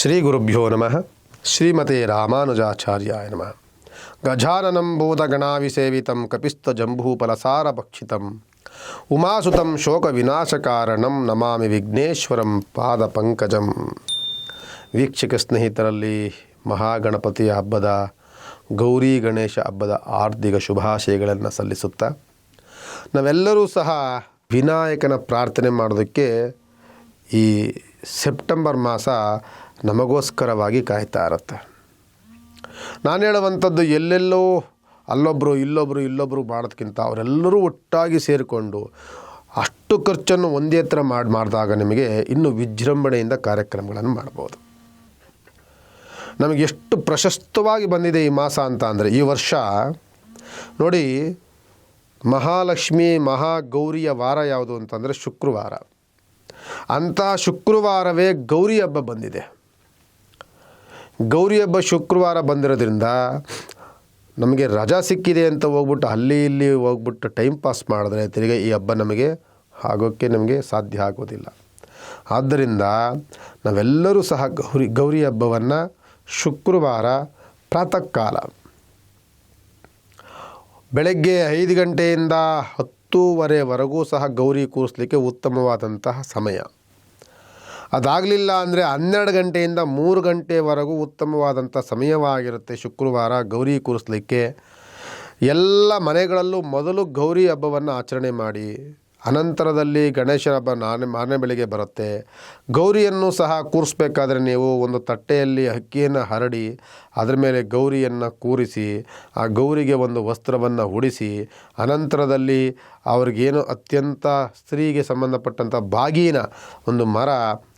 ಶ್ರೀ ಗುರುಭ್ಯೋ ನಮಃ. ಶ್ರೀಮತೆ ರಾಮಾನುಜಾಚಾರ್ಯಾಯ ನಮಃ. ಗಜಾನನಂ ಭೂತಗಣಾವಿಸೇವಿತಂ ಭಕ್ಷಿತಂ ಉಮಾಸುತಂ ಶೋಕ ವಿನಾಶಕಾರಣಂ ನಮಾಮಿ ವಿಘ್ನೇಶ್ವರಂ ಪಾದ ಪಂಕಜಂ ವೀಕ್ಷಕ ಸ್ನೇಹಿತರಲ್ಲಿ ಮಹಾಗಣಪತಿಯ ಹಬ್ಬದ, ಗೌರಿ ಗಣೇಶ ಹಬ್ಬದ ಆರ್ಥಿಕ ಶುಭಾಶಯಗಳನ್ನು ಸಲ್ಲಿಸುತ್ತಾ, ನಾವೆಲ್ಲರೂ ಸಹ ವಿನಾಯಕನ ಪ್ರಾರ್ಥನೆ ಮಾಡೋದಕ್ಕೆ ಈ ಸೆಪ್ಟೆಂಬರ್ ಮಾಸ ನಮಗೋಸ್ಕರವಾಗಿ ಕಾಯ್ತಾ ಇರುತ್ತೆ. ನಾನು ಹೇಳುವಂಥದ್ದು ಎಲ್ಲೆಲ್ಲೋ ಅಲ್ಲೊಬ್ಬರು ಇಲ್ಲೊಬ್ಬರು ಇಲ್ಲೊಬ್ಬರು ಮಾಡೋದಕ್ಕಿಂತ ಅವರೆಲ್ಲರೂ ಒಟ್ಟಾಗಿ ಸೇರಿಕೊಂಡು ಅಷ್ಟು ಖರ್ಚನ್ನು ಒಂದೇ ಥರ ಮಾಡಿ, ಮಾಡಿದಾಗ ನಿಮಗೆ ಇನ್ನೂ ವಿಜೃಂಭಣೆಯಿಂದ ಕಾರ್ಯಕ್ರಮಗಳನ್ನು ಮಾಡ್ಬೋದು. ನಮಗೆ ಎಷ್ಟು ಪ್ರಶಸ್ತವಾಗಿ ಬಂದಿದೆ ಈ ಮಾಸ ಅಂತ ಅಂದರೆ ಈ ವರ್ಷ ನೋಡಿ ಮಹಾಲಕ್ಷ್ಮಿ, ಮಹಾಗೌರಿಯ ವಾರ ಯಾವುದು ಅಂತಂದರೆ ಶುಕ್ರವಾರ. ಅಂಥ ಶುಕ್ರವಾರವೇ ಗೌರಿ ಹಬ್ಬ ಬಂದಿದೆ. ಗೌರಿ ಹಬ್ಬ ಶುಕ್ರವಾರ ಬಂದಿರೋದ್ರಿಂದ ನಮಗೆ ರಜಾ ಸಿಕ್ಕಿದೆ ಅಂತ ಹೋಗ್ಬಿಟ್ಟು ಅಲ್ಲಿ ಇಲ್ಲಿ ಹೋಗ್ಬಿಟ್ಟು ಟೈಮ್ ಪಾಸ್ ಮಾಡಿದ್ರೆ ತಿರುಗಿ ಈ ಹಬ್ಬ ನಮಗೆ ಆಗೋಕ್ಕೆ ನಮಗೆ ಸಾಧ್ಯ ಆಗೋದಿಲ್ಲ. ಆದ್ದರಿಂದ ನಾವೆಲ್ಲರೂ ಸಹ ಗೌರಿ ಗೌರಿ ಹಬ್ಬವನ್ನು ಶುಕ್ರವಾರ ಪ್ರಾತಃ ಕಾಲ ಬೆಳಗ್ಗೆ ಐದು ಗಂಟೆಯಿಂದ ಹತ್ತೂವರೆವರೆಗೂ ಸಹ ಗೌರಿ ಕೂರಿಸ್ಲಿಕ್ಕೆ ಉತ್ತಮವಾದಂತಹ ಸಮಯ. ಅದಾಗಲಿಲ್ಲ ಅಂದರೆ ಹನ್ನೆರಡು ಗಂಟೆಯಿಂದ ಮೂರು ಗಂಟೆವರೆಗೂ ಉತ್ತಮವಾದಂಥ ಸಮಯವಾಗಿರುತ್ತೆ ಶುಕ್ರವಾರ ಗೌರಿ ಕೂರಿಸ್ಲಿಕ್ಕೆ. ಎಲ್ಲ ಮನೆಗಳಲ್ಲೂ ಮೊದಲು ಗೌರಿ ಹಬ್ಬವನ್ನು ಆಚರಣೆ ಮಾಡಿ. ಅನಂತರದಲ್ಲಿ ಗಣೇಶನ ಹಬ್ಬ ನಾನೆ, ಮಾರನೇ ಬೆಳಿಗ್ಗೆ ಬರುತ್ತೆ. ಗೌರಿಯನ್ನು ಸಹ ಕೂರಿಸ್ಬೇಕಾದ್ರೆ ನೀವು ಒಂದು ತಟ್ಟೆಯಲ್ಲಿ ಅಕ್ಕಿಯನ್ನು ಹರಡಿ, ಅದರ ಮೇಲೆ ಗೌರಿಯನ್ನು ಕೂರಿಸಿ, ಆ ಗೌರಿಗೆ ಒಂದು ವಸ್ತ್ರವನ್ನು ಉಡಿಸಿ, ಅನಂತರದಲ್ಲಿ ಅವ್ರಿಗೇನು ಅತ್ಯಂತ ಸ್ತ್ರೀಗೆ ಸಂಬಂಧಪಟ್ಟಂಥ ಬಾಗಿನ, ಒಂದು ಮರ,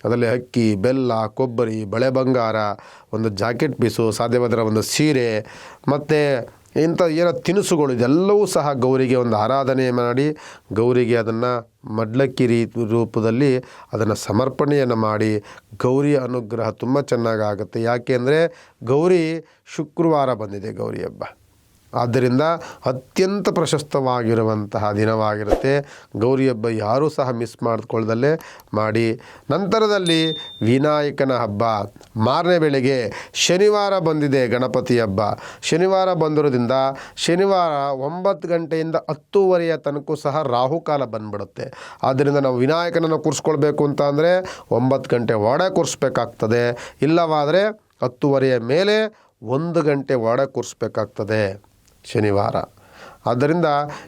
ಅದರಲ್ಲಿ ಅಕ್ಕಿ, ಬೆಲ್ಲ, ಕೊಬ್ಬರಿ, ಬಳೆ ಬಂಗಾರ, ಒಂದು ಜಾಕೆಟ್ ಪೀಸು, ಸಾಧ್ಯವಾದರೆ ಒಂದು ಸೀರೆ, ಮತ್ತು ಇಂಥ ಏನೋ ತಿನಿಸುಗಳು, ಇದೆಲ್ಲವೂ ಸಹ ಗೌರಿಗೆ ಒಂದು ಆರಾಧನೆ ಮಾಡಿ, ಗೌರಿಗೆ ಅದನ್ನು ಮಡ್ಲಕ್ಕಿ ರೀ ರೂಪದಲ್ಲಿ ಅದನ್ನು ಸಮರ್ಪಣೆಯನ್ನು ಮಾಡಿ ಗೌರಿಯ ಅನುಗ್ರಹ ತುಂಬ ಚೆನ್ನಾಗಾಗುತ್ತೆ. ಯಾಕೆ ಅಂದರೆ ಗೌರಿ ಶುಕ್ರವಾರ ಬಂದಿದೆ ಗೌರಿ ಹಬ್ಬ. ಆದ್ದರಿಂದ ಅತ್ಯಂತ ಪ್ರಶಸ್ತವಾಗಿರುವಂತಹ ದಿನವಾಗಿರುತ್ತೆ. ಗೌರಿ ಹಬ್ಬ ಯಾರೂ ಸಹ ಮಿಸ್ ಮಾಡಿಕೊಳ್ಳದಲ್ಲೇ ಮಾಡಿ. ನಂತರದಲ್ಲಿ ವಿನಾಯಕನ ಹಬ್ಬ. ಮಾರನೇ ಬೆಳಗ್ಗೆ ಶನಿವಾರ ಬಂದಿದೆ ಗಣಪತಿ ಹಬ್ಬ. ಶನಿವಾರ ಬಂದಿರೋದ್ರಿಂದ ಶನಿವಾರ ಒಂಬತ್ತು ಗಂಟೆಯಿಂದ ಹತ್ತೂವರೆಯ ತನಕ ಸಹ ರಾಹುಕಾಲ ಬಂದ್ಬಿಡುತ್ತೆ. ಆದ್ದರಿಂದ ನಾವು ವಿನಾಯಕನನ್ನು ಕೂರಿಸ್ಕೊಳ್ಬೇಕು ಅಂತ ಅಂದರೆ ಒಂಬತ್ತು ಗಂಟೆ ಒಡೆ ಕೂರಿಸ್ಬೇಕಾಗ್ತದೆ. ಇಲ್ಲವಾದರೆ ಹತ್ತುವರೆಯ ಮೇಲೆ ಒಂದು ಗಂಟೆ ಒಡೆ ಕೂರಿಸ್ಬೇಕಾಗ್ತದೆ. ಶನಿವಾರ. ಆದ್ದರಿಂದ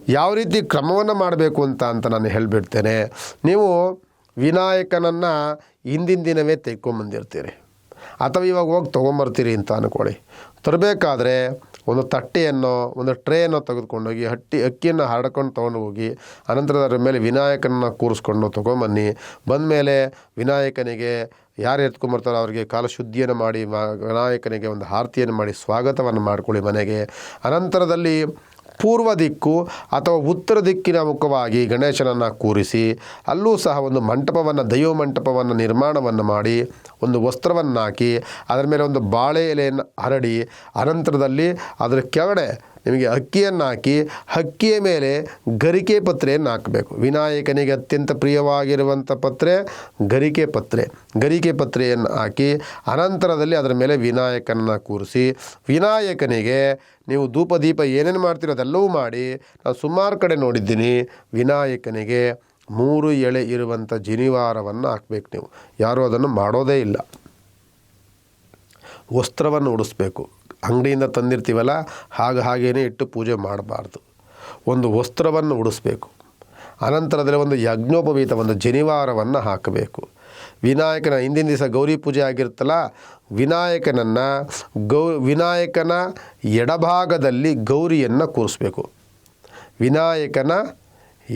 ಯಾವ ರೀತಿ ಕ್ರಮವನ್ನು ಮಾಡಬೇಕು ಅಂತ ಅಂತ ನಾನು ಹೇಳಿಬಿಡ್ತೇನೆ. ನೀವು ವಿನಾಯಕನನ್ನು ಹಿಂದಿನ ದಿನವೇ ತೆಕ್ಕೊಂಬಂದಿರ್ತೀರಿ. ಅಥವಾ ಇವಾಗ ಹೋಗಿ ತೊಗೊಂಬರ್ತೀರಿ ಅಂತ ಅಂದ್ಕೊಳ್ಳಿ ತರಬೇಕಾದ್ರೆ ಒಂದು ತಟ್ಟೆಯನ್ನು, ಒಂದು ಟ್ರೇಯನ್ನು ತೆಗೆದುಕೊಂಡೋಗಿ, ಹಟ್ಟಿ, ಅಕ್ಕಿಯನ್ನು ಹರಡ್ಕೊಂಡು ತೊಗೊಂಡು ಹೋಗಿ, ಅನಂತರ ಅದರ ಮೇಲೆ ವಿನಾಯಕನನ್ನು ಕೂರಿಸ್ಕೊಂಡು ತೊಗೊಂಬನ್ನಿ. ಬಂದಮೇಲೆ ವಿನಾಯಕನಿಗೆ, ಯಾರು ಎತ್ಕೊಂಬರ್ತಾರೋ ಅವರಿಗೆ ಕಾಲಶುದ್ಧಿಯನ್ನು ಮಾಡಿ ವಿನಾಯಕನಿಗೆ ಒಂದು ಆರತಿಯನ್ನು ಮಾಡಿ, ಸ್ವಾಗತವನ್ನು ಮಾಡಿಕೊಳ್ಳಿ ಮನೆಗೆ. ಅನಂತರದಲ್ಲಿ ಪೂರ್ವ ದಿಕ್ಕು ಅಥವಾ ಉತ್ತರ ದಿಕ್ಕಿನ ಮುಖವಾಗಿ ಗಣೇಶನನ್ನು ಕೂರಿಸಿ, ಅಲ್ಲೂ ಸಹ ಒಂದು ಮಂಟಪವನ್ನು, ದೈವ ಮಂಟಪವನ್ನು ನಿರ್ಮಾಣವನ್ನು ಮಾಡಿ, ಒಂದು ವಸ್ತ್ರವನ್ನು ಹಾಕಿ ಅದರ ಮೇಲೆ ಒಂದು ಬಾಳೆ ಎಲೆಯನ್ನು ಹರಡಿ, ಅನಂತರದಲ್ಲಿ ಅದರ ಕೆಳಗಡೆ ನಿಮಗೆ ಅಕ್ಕಿಯನ್ನು ಹಾಕಿ ಅಕ್ಕಿಯ ಮೇಲೆ ಗರಿಕೆ ಪತ್ರೆಯನ್ನು ಹಾಕಬೇಕು. ವಿನಾಯಕನಿಗೆ ಅತ್ಯಂತ ಪ್ರಿಯವಾಗಿರುವಂಥ ಪತ್ರೆ ಗರಿಕೆ ಪತ್ರೆ. ಗರಿಕೆ ಪತ್ರೆಯನ್ನು ಹಾಕಿ ಅನಂತರದಲ್ಲಿ ಅದರ ಮೇಲೆ ವಿನಾಯಕನನ್ನು ಕೂರಿಸಿ ವಿನಾಯಕನಿಗೆ ನೀವು ಧೂಪ ದೀಪ ಏನೇನು ಮಾಡ್ತೀರೋ ಅದೆಲ್ಲವೂ ಮಾಡಿ ನಾನು ಸುಮಾರು ಕಡೆ ನೋಡಿದ್ದೀನಿ ವಿನಾಯಕನಿಗೆ ಮೂರು ಎಳೆ ಇರುವಂಥ ಜನಿವಾರವನ್ನು ಹಾಕಬೇಕು ನೀವು. ಯಾರೂ ಅದನ್ನು ಮಾಡೋದೇ ಇಲ್ಲ. ವಸ್ತ್ರವನ್ನು ಉಡಿಸ್ಬೇಕು. ಅಂಗಡಿಯಿಂದ ತಂದಿರ್ತೀವಲ್ಲ, ಹಾಗೆ ಹಾಗೇ ಇಟ್ಟು ಪೂಜೆ ಮಾಡಬಾರ್ದು. ಒಂದು ವಸ್ತ್ರವನ್ನು ಉಡಿಸ್ಬೇಕು. ಅನಂತರದಲ್ಲಿ ಒಂದು ಯಜ್ಞೋಪವೀತ, ಒಂದು ಜನಿವಾರವನ್ನು ಹಾಕಬೇಕು. ವಿನಾಯಕನ ಹಿಂದಿನ ದಿವಸ ಗೌರಿ ಪೂಜೆ ಆಗಿರುತ್ತಲ್ಲ, ವಿನಾಯಕನನ್ನು ಗೌ, ವಿನಾಯಕನ ಎಡಭಾಗದಲ್ಲಿ ಗೌರಿಯನ್ನು ಕೂರಿಸ್ಬೇಕು. ವಿನಾಯಕನ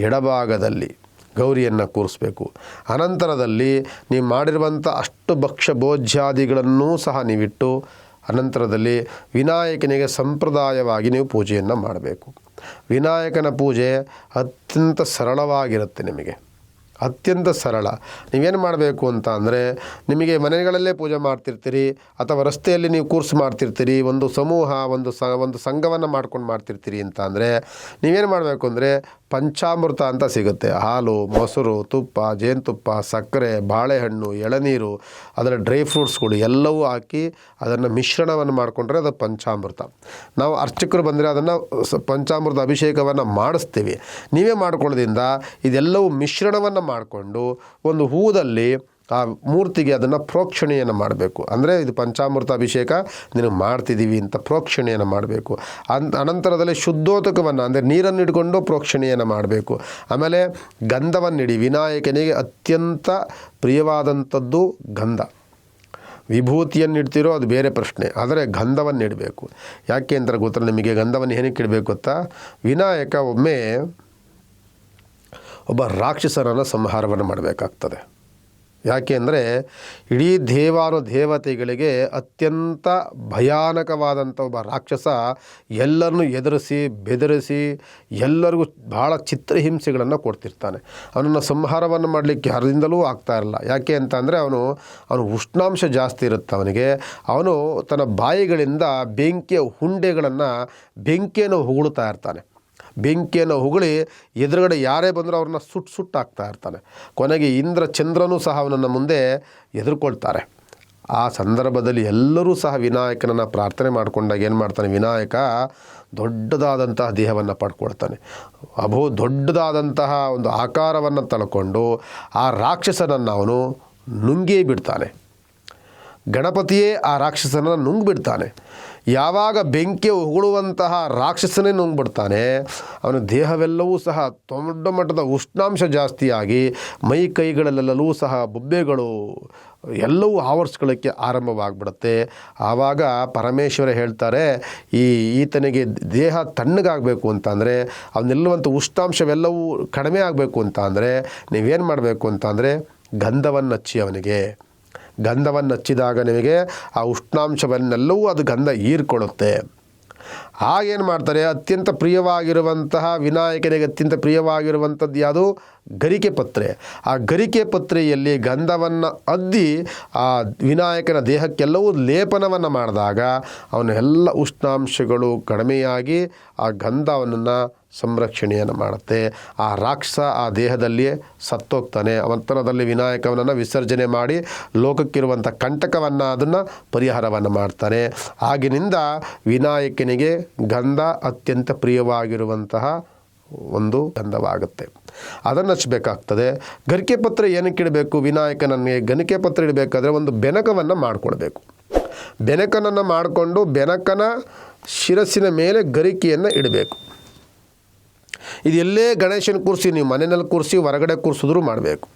ಎಡಭಾಗದಲ್ಲಿ ಗೌರಿಯನ್ನು ಕೂರಿಸ್ಬೇಕು. ಅನಂತರದಲ್ಲಿ ನೀವು ಮಾಡಿರುವಂಥ ಅಷ್ಟು ಭಕ್ಷ್ಯ ಭೋಜ್ಯಾದಿಗಳನ್ನೂ ಸಹ ನೀವಿಟ್ಟು ಅನಂತರದಲ್ಲಿ ವಿನಾಯಕನಿಗೆ ಸಂಪ್ರದಾಯವಾಗಿ ನೀವು ಪೂಜೆಯನ್ನು ಮಾಡಬೇಕು. ವಿನಾಯಕನ ಪೂಜೆ ಅತ್ಯಂತ ಸರಳವಾಗಿರುತ್ತೆ ನಿಮಗೆ. ಅತ್ಯಂತ ಸರಳ. ನೀವೇನು ಮಾಡಬೇಕು ಅಂತ ಅಂದರೆ ನಿಮಗೆ ಮನೆಗಳಲ್ಲೇ ಪೂಜೆ ಮಾಡ್ತಿರ್ತೀರಿ ಅಥವಾ ರಸ್ತೆಯಲ್ಲಿ ನೀವು ಕೂರ್ಸ್ ಮಾಡ್ತಿರ್ತೀರಿ, ಒಂದು ಸಮೂಹ, ಒಂದು ಸ, ಒಂದು ಸಂಘವನ್ನು ಮಾಡ್ಕೊಂಡು ಮಾಡ್ತಿರ್ತೀರಿ ಅಂತ ಅಂದರೆ ನೀವೇನು ಮಾಡಬೇಕು ಅಂದರೆ ಪಂಚಾಮೃತ ಅಂತ ಸಿಗುತ್ತೆ. ಹಾಲು, ಮೊಸರು, ತುಪ್ಪ, ಜೇನುತುಪ್ಪ, ಸಕ್ಕರೆ, ಬಾಳೆಹಣ್ಣು, ಎಳನೀರು, ಅದರ ಡ್ರೈ ಫ್ರೂಟ್ಸ್ಗಳು ಎಲ್ಲವೂ ಹಾಕಿ ಅದನ್ನು ಮಿಶ್ರಣವನ್ನು ಮಾಡಿಕೊಂಡ್ರೆ ಅದು ಪಂಚಾಮೃತ. ನಾವು ಅರ್ಚಕರು ಬಂದರೆ ಅದನ್ನು ಪಂಚಾಮೃತ ಅಭಿಷೇಕವನ್ನು ಮಾಡಿಸ್ತೀವಿ. ನೀವೇ ಮಾಡ್ಕೊಳ್ಳೋದ್ರಿಂದ ಇದೆಲ್ಲವೂ ಮಿಶ್ರಣವನ್ನು ಮಾಡಿಕೊಂಡು ಒಂದು ಹೂದಲ್ಲಿ ಆ ಮೂರ್ತಿಗೆ ಅದನ್ನು ಪ್ರೋಕ್ಷಣೆಯನ್ನು ಮಾಡಬೇಕು. ಅಂದರೆ ಇದು ಪಂಚಾಮೃತ ಅಭಿಷೇಕ, ನೀನು ಮಾಡ್ತಿದ್ದೀವಿ ಅಂತ ಪ್ರೋಕ್ಷಣೆಯನ್ನು ಮಾಡಬೇಕು. ಅನ್, ಅನಂತರದಲ್ಲಿ ಶುದ್ಧೋತಕವನ್ನು ಅಂದರೆ ನೀರನ್ನು ಇಟ್ಕೊಂಡು ಪ್ರೋಕ್ಷಣೆಯನ್ನು ಮಾಡಬೇಕು. ಆಮೇಲೆ ಗಂಧವನ್ನಿಡಿ, ವಿನಾಯಕನಿಗೆ ಅತ್ಯಂತ ಪ್ರಿಯವಾದಂಥದ್ದು ಗಂಧ. ವಿಭೂತಿಯನ್ನು ಇಡ್ತಿರೋ ಅದು ಬೇರೆ ಪ್ರಶ್ನೆ, ಆದರೆ ಗಂಧವನ್ನು ಇಡಬೇಕು ಯಾಕೆ ಅಂತ ಗೊತ್ತಾ? ನಿಮಗೆ ಗಂಧವನ್ನು ಏನಕ್ಕೆ ಇಡಬೇಕು ಗೊತ್ತಾ? ವಿನಾಯಕ ಒಮ್ಮೆ ಒಬ್ಬ ರಾಕ್ಷಸರನ್ನು ಸಂಹಾರವನ್ನು ಮಾಡಬೇಕಾಗ್ತದೆ. ಯಾಕೆ ಅಂದರೆ ಇಡೀ ದೇವಾನು ದೇವತೆಗಳಿಗೆ ಅತ್ಯಂತ ಭಯಾನಕವಾದಂಥ ಒಬ್ಬ ರಾಕ್ಷಸ ಎಲ್ಲರನ್ನು ಎದುರಿಸಿ, ಬೆದರಿಸಿ, ಎಲ್ಲರಿಗೂ ಭಾಳ ಚಿತ್ರಹಿಂಸೆಗಳನ್ನು ಕೊಡ್ತಿರ್ತಾನೆ. ಅವನನ್ನು ಸಂಹಾರವನ್ನು ಮಾಡಲಿಕ್ಕೆ ಯಾರಿಂದಲೂ ಆಗ್ತಾ ಇರಲ್ಲ. ಯಾಕೆ ಅಂತ ಅಂದರೆ ಅವನು ಅವನು ಉಷ್ಣಾಂಶ ಜಾಸ್ತಿ ಇರುತ್ತೆ ಅವನಿಗೆ. ಅವನು ತನ್ನ ಬಾಯಿಗಳಿಂದ ಬೆಂಕಿಯ ಹುಂಡೆಗಳನ್ನು ಬೆಂಕಿಯನ್ನು ಹೊಗಳುತ್ತಾ ಇರ್ತಾನೆ. ಬೆಂಕಿಯನ್ನು ಹೊಗಳಿ ಎದುರುಗಡೆ ಯಾರೇ ಬಂದರೂ ಅವ್ರನ್ನ ಸುಟ್ಟು ಸುಟ್ಟು ಹಾಕ್ತಾ ಇರ್ತಾನೆ. ಕೊನೆಗೆ ಇಂದ್ರ ಚಂದ್ರನೂ ಸಹ ಅವನನ್ನು ಮುಂದೆ ಎದುರ್ಕೊಳ್ತಾರೆ. ಆ ಸಂದರ್ಭದಲ್ಲಿ ಎಲ್ಲರೂ ಸಹ ವಿನಾಯಕನನ್ನು ಪ್ರಾರ್ಥನೆ ಮಾಡಿಕೊಂಡಾಗ ಏನು ಮಾಡ್ತಾನೆ? ವಿನಾಯಕ ದೊಡ್ಡದಾದಂತಹ ದೇಹವನ್ನು ಪಡ್ಕೊಳ್ತಾನೆ. ಅಭೋ, ದೊಡ್ಡದಾದಂತಹ ಒಂದು ಆಕಾರವನ್ನು ತಳ್ಕೊಂಡು ಆ ರಾಕ್ಷಸನನ್ನು ಅವನು ನುಂಗೇ ಬಿಡ್ತಾನೆ. ಗಣಪತಿಯೇ ಆ ರಾಕ್ಷಸನ ನುಂಗ್ಬಿಡ್ತಾನೆ. ಯಾವಾಗ ಬೆಂಕಿ ಉಗುಳುವಂತಹ ರಾಕ್ಷಸನೇ ನುಂಗ್ಬಿಡ್ತಾನೆ, ಅವನ ದೇಹವೆಲ್ಲವೂ ಸಹ ದೊಡ್ಡ ಮಟ್ಟದ ಉಷ್ಣಾಂಶ ಜಾಸ್ತಿಯಾಗಿ ಮೈ ಕೈಗಳಲ್ಲೆಲ್ಲೂ ಸಹ ಬೊಬ್ಬೆಗಳು ಎಲ್ಲವೂ ಆವರಿಸ್ಕೊಳ್ಳೋಕ್ಕೆ ಆರಂಭವಾಗ್ಬಿಡುತ್ತೆ. ಆವಾಗ ಪರಮೇಶ್ವರ ಹೇಳ್ತಾರೆ, ಈ ಈತನಿಗೆ ದೇಹ ತಣ್ಣಗಾಗಬೇಕು ಅಂತಂದರೆ, ಅವನೆಲ್ಲುವಂಥ ಉಷ್ಣಾಂಶವೆಲ್ಲವೂ ಕಡಿಮೆ ಆಗಬೇಕು ಅಂತ ಅಂದರೆ ನೀವೇನು ಮಾಡಬೇಕು ಅಂತಂದರೆ ಗಂಧವನ್ನು ಹಚ್ಚಿ ಅವನಿಗೆ. ಗಂಧವನ್ನು ಹಚ್ಚಿದಾಗ ನಿಮಗೆ ಆ ಉಷ್ಣಾಂಶವನ್ನೆಲ್ಲವೂ ಅದು ಗಂಧ ಹೀರ್ಕೊಳ್ಳುತ್ತೆ. ಆಗೇನು ಮಾಡ್ತಾರೆ? ಅತ್ಯಂತ ಪ್ರಿಯವಾಗಿರುವಂತಹ ವಿನಾಯಕನಿಗೆ ಅತ್ಯಂತ ಪ್ರಿಯವಾಗಿರುವಂಥದ್ದು ಯಾವುದು? ಗರಿಕೆ ಪತ್ರೆ. ಆ ಗರಿಕೆ ಪತ್ರೆಯಲ್ಲಿ ಗಂಧವನ್ನು ಅದ್ದಿ ಆ ವಿನಾಯಕನ ದೇಹಕ್ಕೆಲ್ಲವೂ ಲೇಪನವನ್ನು ಮಾಡಿದಾಗ ಅವನ ಎಲ್ಲ ಉಷ್ಣಾಂಶಗಳು ಕಡಿಮೆಯಾಗಿ ಆ ಗಂಧವನ್ನು ಸಂರಕ್ಷಣೆಯನ್ನು ಮಾಡುತ್ತೆ. ಆ ರಾಕ್ಷಸ ಆ ದೇಹದಲ್ಲಿಯೇ ಸತ್ತೋಗ್ತಾನೆ. ಅವಂತರದಲ್ಲಿ ವಿನಾಯಕವನ್ನು ವಿಸರ್ಜನೆ ಮಾಡಿ ಲೋಕಕ್ಕಿರುವಂಥ ಕಂಟಕವನ್ನು ಅದನ್ನು ಪರಿಹಾರವನ್ನು ಮಾಡ್ತಾನೆ. ಆಗಿನಿಂದ ವಿನಾಯಕನಿಗೆ ಗಂಧ ಅತ್ಯಂತ ಪ್ರಿಯವಾಗಿರುವಂತಹ ಒಂದು ಗಂಧವಾಗುತ್ತೆ. ಅದನ್ನು ಹಚ್ಚಬೇಕಾಗ್ತದೆ ಗರಿಕೆ ಪತ್ರ ಏನಕ್ಕೆ ಇಡಬೇಕು? ವಿನಾಯಕ ನನಗೆ ಗಣಿಕೆ ಪತ್ರ ಇಡಬೇಕಾದ್ರೆ ಒಂದು ಬೆನಕವನ್ನು ಮಾಡಿಕೊಡ್ಬೇಕು ಬೆನಕನನ್ನು ಮಾಡಿಕೊಂಡು ಬೆನಕನ ಶಿರಸ್ಸಿನ ಮೇಲೆ ಗರಿಕೆಯನ್ನು ಇಡಬೇಕು. ಇದೆಲ್ಲೇ ಗಣೇಶನ ಕೂರಿಸಿ, ನೀವು ಮನೆಯಲ್ಲಿ ಕೂರಿಸಿ, ಹೊರಗಡೆ ಕೂರಿಸಿದ್ರು ಮಾಡಬೇಕು.